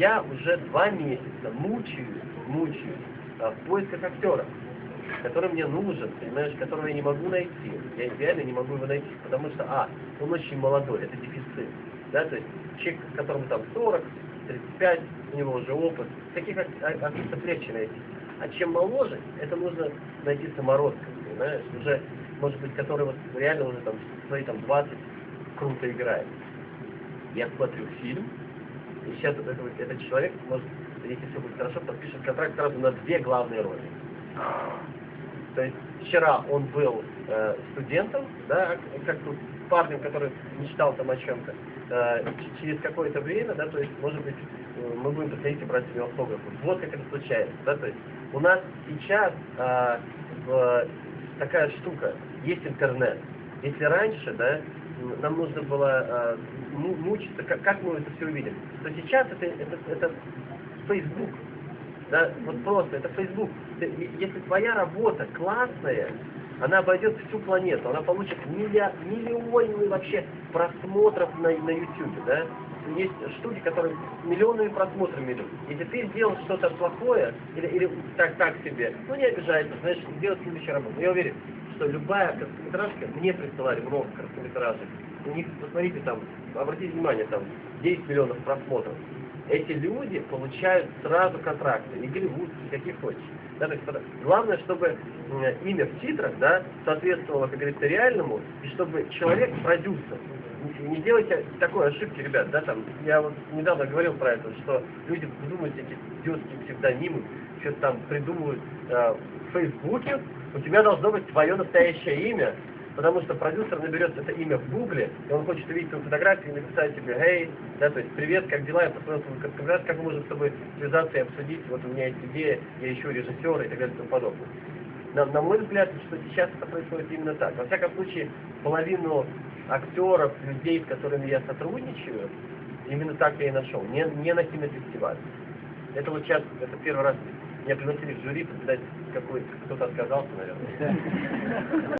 я уже два месяца мучаюсь, мучаюсь а, в поисках актера, который мне нужен, понимаешь, которого я не могу найти. Я реально не могу его найти, потому что, а, он очень молодой, это дефицит. Да, то есть человек, которому там 40, 35, у него уже опыт, таких ар- артистов легче найти. А чем моложе, это нужно найти самородков, понимаешь, уже, может быть, который вот реально уже там свои там 20 круто играет. Я смотрю фильм, и сейчас этот, этот человек, может, если все будет хорошо, подпишет контракт сразу на две главные роли. То есть вчера он был э, студентом, да, как тут парнем, который мечтал там о чем-то. Э, через какое-то время, да, то есть, может быть, э, мы будем подходить и брать у него автографы. Вот как это случается, да, то есть у нас сейчас э, в- такая штука, есть интернет. Если раньше, да, нам нужно было э, му- мучиться, как, как мы это все увидим, то сейчас это, это, это Facebook, да, вот просто, это Facebook. Если твоя работа классная, она обойдет всю планету, она получит милля- миллионы вообще просмотров на, на YouTube, да. Есть штуки, которые миллионами просмотров идут. Если ты сделал что-то плохое, или, или так, так себе, ну не обижайся, знаешь, сделай следующую работу. Я уверен, что любая короткометражка, мне присылали много короткометражек, у них, посмотрите, там, обратите внимание, там, 10 миллионов просмотров эти люди получают сразу контракты, и голливудские, какие хочешь. Да, главное, чтобы имя в титрах да, соответствовало, как говорится, реальному, и чтобы человек продюсер. Не- Не делайте такой ошибки, ребят, да, там, я вот недавно говорил про это, что люди придумывают эти идиотские псевдонимы, что-то там придумывают э, в Фейсбуке, у тебя должно быть твое настоящее имя, Потому что продюсер наберет это имя в гугле, и он хочет увидеть твою фотографию и написать тебе, «Эй, да, то есть, привет, как дела, я посмотрел твою фотографию, как мы можем с тобой связаться и обсудить, вот у меня есть идея, я ищу режиссера и так далее и тому подобное». На, на мой взгляд, что сейчас это происходит именно так. Во всяком случае, половину актеров, людей, с которыми я сотрудничаю, именно так я и нашел, не, не на кинофестивале. Это вот сейчас, это первый раз меня пригласили в жюри, председатель какой кто-то отказался, наверное.